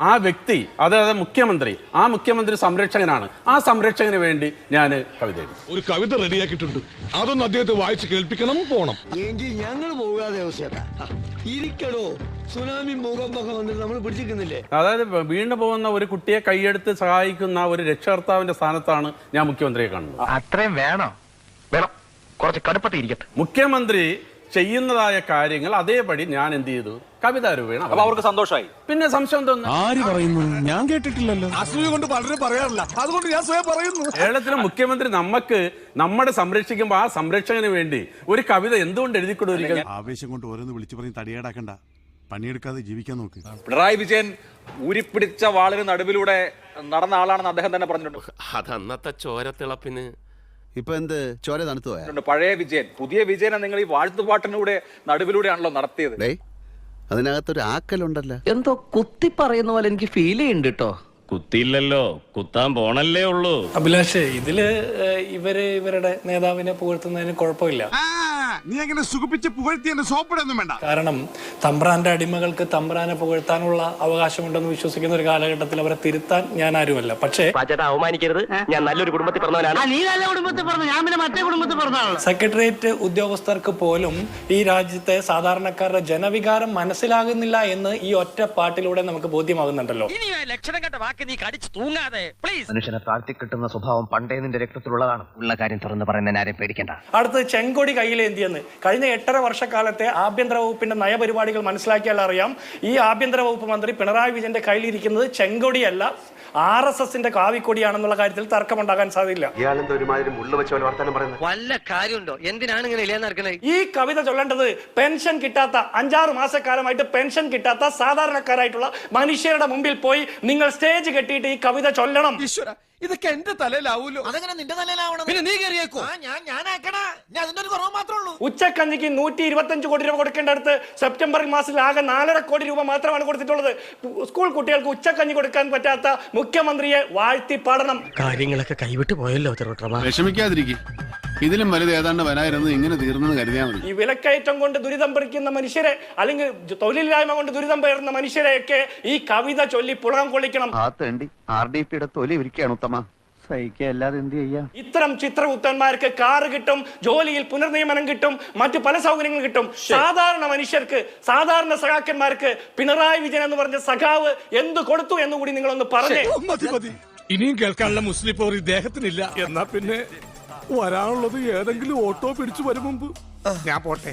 ആ വ്യക്തി അതായത് മുഖ്യമന്ത്രി ആ മുഖ്യമന്ത്രി സംരക്ഷകനാണ്. ആ സംരക്ഷകന് വേണ്ടി ഞാൻ കവിത എഴുതി ഒരു കവിത റെഡിയാക്കിയിട്ടുണ്ട്. അതൊന്ന് അദ്ദേഹത്തെ വായിച്ച് കേൾപ്പിക്കണം പോണം. എങ്കിൽ ഞങ്ങൾ പോകാതെ ഇരിക്കണോ സുനാമി ഭൂകമ്പൊക്കെ വന്നിട്ട് നമ്മൾ പിടിച്ചിരിക്കുന്നില്ലേ? അതായത് വീണ്ടു പോകുന്ന ഒരു കുട്ടിയെ കൈയെടുത്ത് സഹായിക്കുന്ന ഒരു രക്ഷകർത്താവിന്റെ സ്ഥാനത്താണ് ഞാൻ മുഖ്യമന്ത്രിയെ കാണുന്നത്. അത്രയും വേണോ. വേണം. കുറച്ച് കടുപ്പത്തിൽ ഇരിക്കട്ടെ. മുഖ്യമന്ത്രി ചെയ്യുന്നതായ കാര്യങ്ങൾ അതേപടി ഞാൻ എന്ത് ചെയ്തു? കവിത രൂപേണ അപ്പൊ അവർക്ക് സന്തോഷമായി. പിന്നെ സംശയം തോന്നുന്നു ആര് പറയുന്നു? ഞാൻ കേട്ടിട്ടില്ലല്ലോ. അസൂയ കൊണ്ട് പലരും പറയാറില്ല. അതുകൊണ്ട് ഞാൻ സ്വയം പറയുന്നു. കേരളത്തിലെ മുഖ്യമന്ത്രി നമുക്ക് നമ്മുടെ സംരക്ഷിക്കുമ്പോൾ ആ സംരക്ഷകന് വേണ്ടി ഒരു കവിത എന്തുകൊണ്ട് എഴുതിക്കൊടുത്തിരിക്കുന്നത് ആവേശം കൊണ്ട് ഓരോന്ന് വിളിച്ചു പറഞ്ഞ് തടിയേടാക്കണ്ട. പണിയെടുക്കാതെ ജീവിക്കാൻ നോക്ക്. പിണറായി വിജയൻ ഊരിപ്പിടിച്ച വാളിന് നടുവിലൂടെ നടന്ന ആളാണെന്ന് അദ്ദേഹം തന്നെ പറഞ്ഞിട്ടുണ്ട്. അത് അന്നത്തെ ചോരത്തിളപ്പിന് ഇപ്പൊ എന്ത്? ചോര തണുത്തു പോയാ? പഴയ വിജയൻ. പുതിയ വിജയനെ നിങ്ങൾ ഈ വാഴ്ത്തുപാട്ടിലൂടെ നടുവിലൂടെയാണല്ലോ നടത്തിയത്. അതിനകത്തൊരു ആക്കലുണ്ടല്ലോ. എന്തോ കുത്തി പറയുന്ന പോലെ എനിക്ക് ഫീൽ ചെയ്യുന്നുണ്ട് കേട്ടോ കുത്തിയില്ലല്ലോ കുത്താൻ പോണല്ലേ ഉള്ളൂ. അഭിലാഷേ ഇതിൽ ഇവർ ഇവരുടെ നേതാവിനെ പുകഴ്ത്തുന്നതിന് കുഴപ്പമില്ല. നീ അങ്ങനെ സുഖിപ്പിച്ച് പുകഴ്ത്തി എന്നെ സോപ്പിടൊന്നും വേണ്ട. കാരണം തമ്പ്രാന്റെ അടിമകൾക്ക് തമ്പ്രാനെ പുകഴ്ത്താനുള്ള അവകാശമുണ്ടെന്ന് വിശ്വസിക്കുന്ന ഒരു കാലഘട്ടത്തിൽ അവരെ തിരുത്താൻ ഞാൻ ആരുമല്ല. പക്ഷേ പാച്ചേട്ടാ അവമാനിക്കരുത്. ഞാൻ നല്ലൊരു കുടുംബത്തിൽ പറഞ്ഞവനാണ് നീ നല്ല കുടുംബത്തിൽ പറഞ്ഞു ഞാൻ പിന്നെ മറ്റേ കുടുംബത്തിൽ പറഞ്ഞാണല്ലോ സെക്രട്ടേറിയറ്റ് ഉദ്യോഗസ്ഥർക്ക് പോലും ഈ രാജ്യത്തെ സാധാരണക്കാരുടെ ജനവികാരം മനസ്സിലാകുന്നില്ല എന്ന് ഈ ഒറ്റ പാട്ടിലൂടെ നമുക്ക് ബോധ്യമാകുന്നുണ്ടല്ലോ. ലക്ഷണം കണ്ട വാക്ക് നീ കടിച്ചു തൂങ്ങാതെ. പ്ലീസ് മനുഷ്യനെ താഴ്ത്തി കിട്ടുന്ന സ്വഭാവം പണ്ടേ നിന്റെ രക്തത്തിലുള്ളതാണ്. ഉള്ള കാര്യം തുറന്ന് പറയുന്നതിന് ആരെയും പേടിക്കണ്ട. അടുത്ത് ചെങ്കൊടി കയ്യിലേന്തിയെന്ന് കഴിഞ്ഞ എട്ടര വർഷക്കാലത്തെ ആഭ്യന്തര വകുപ്പിന്റെ നയപരിപാടികൾ മനസ്സിലാക്കിയാൽ അറിയാം. ഈ ആഭ്യന്തര വകുപ്പ് മന്ത്രി പിണറായി വിജയന്റെ കയ്യിലിരിക്കുന്നത് ചെങ്കൊടിയല്ല ആർ എസ് എസിന്റെ കാവിക്കൊടിയാണെന്നുള്ള കാര്യത്തിൽ തർക്കമുണ്ടാകാൻ സാധ്യതയില്ല. വല്ല കാര്യമുണ്ടോ? എന്തിനാണ് ഇങ്ങനെ ഈ കവിത ചൊല്ലേണ്ടത് പെൻഷൻ കിട്ടാത്ത അഞ്ചാറ് മാസക്കാലമായിട്ട് പെൻഷൻ കിട്ടാത്ത സാധാരണക്കാരായിട്ടുള്ള മനുഷ്യരുടെ മുമ്പിൽ പോയി നിങ്ങൾ സ്റ്റേജ് കെട്ടിയിട്ട് ഈ കവിത ചൊല്ലണം. ഇതൊക്കെ എന്റെ തലയിലാവൂലോ? അതെങ്ങനെ നിന്റെ തലയിലാവണം. പിന്നെ നീ കയറിയേക്കോ ഞാൻ ഞാൻ ഉച്ചക്കഞ്ഞിക്ക് നൂറ്റി ഇരുപത്തഞ്ച് കോടി രൂപ കൊടുക്കേണ്ട അടുത്ത് സെപ്റ്റംബർ മാസത്തിൽ ആകെ നാലര കോടി രൂപ മാത്രമാണ് കൊടുത്തിട്ടുള്ളത്. സ്കൂൾ കുട്ടികൾക്ക് ഉച്ചക്കഞ്ഞി കൊടുക്കാൻ പറ്റാത്ത മുഖ്യമന്ത്രിയെ വാഴ്ത്തി പാടണം. കാര്യങ്ങളൊക്കെ കൈവിട്ട് പോയല്ലോ വിഷമിക്കാതിരിക്കും. ഇതിലും വലുത് ഏതാണ്ട് വരായിരുന്നു ഇങ്ങനെ തീർന്നെന്ന് കരുതിയാൽ മതി. ഈ വിലക്കയറ്റം കൊണ്ട് ദുരിതം പറിക്കുന്ന മനുഷ്യരെ അല്ലെങ്കിൽ തൊഴിലില്ലായ്മ കൊണ്ട് ദുരിതം പേരുന്ന മനുഷ്യരെയൊക്കെ ഈ കവിത ചൊല്ലി പുളകം കൊള്ളിക്കണം. ആ തേണ്ടി ആർ ഡി പിയുടെ തൊലി ഇരിക്കുകയാണ് ഉത്തമ. സഹിക്കുക. അല്ലാതെ എന്ത് ചെയ്യാ? ഇത്തരം ചിത്രഗുപ്തന്മാർക്ക് കാറ് കിട്ടും ജോലിയിൽ പുനർനിയമനം കിട്ടും മറ്റു പല സൗകര്യങ്ങളും കിട്ടും. സാധാരണ മനുഷ്യർക്ക് സാധാരണ സഖാക്കന്മാർക്ക് പിണറായി വിജയൻ എന്ന് പറഞ്ഞ സഖാവ് എന്ത് കൊടുത്തു എന്ന് കൂടി നിങ്ങളൊന്ന് പറഞ്ഞേ. ഇനിയും കേൾക്കാനുള്ള മുസ്ലിം പോർ ഇദ്ദേഹത്തിനില്ല. എന്നാ പിന്നെ വരാനുള്ളത് ഏതെങ്കിലും ഓട്ടോ പിടിച്ചു വരും മുമ്പ്. ഞാൻ പോട്ടെ.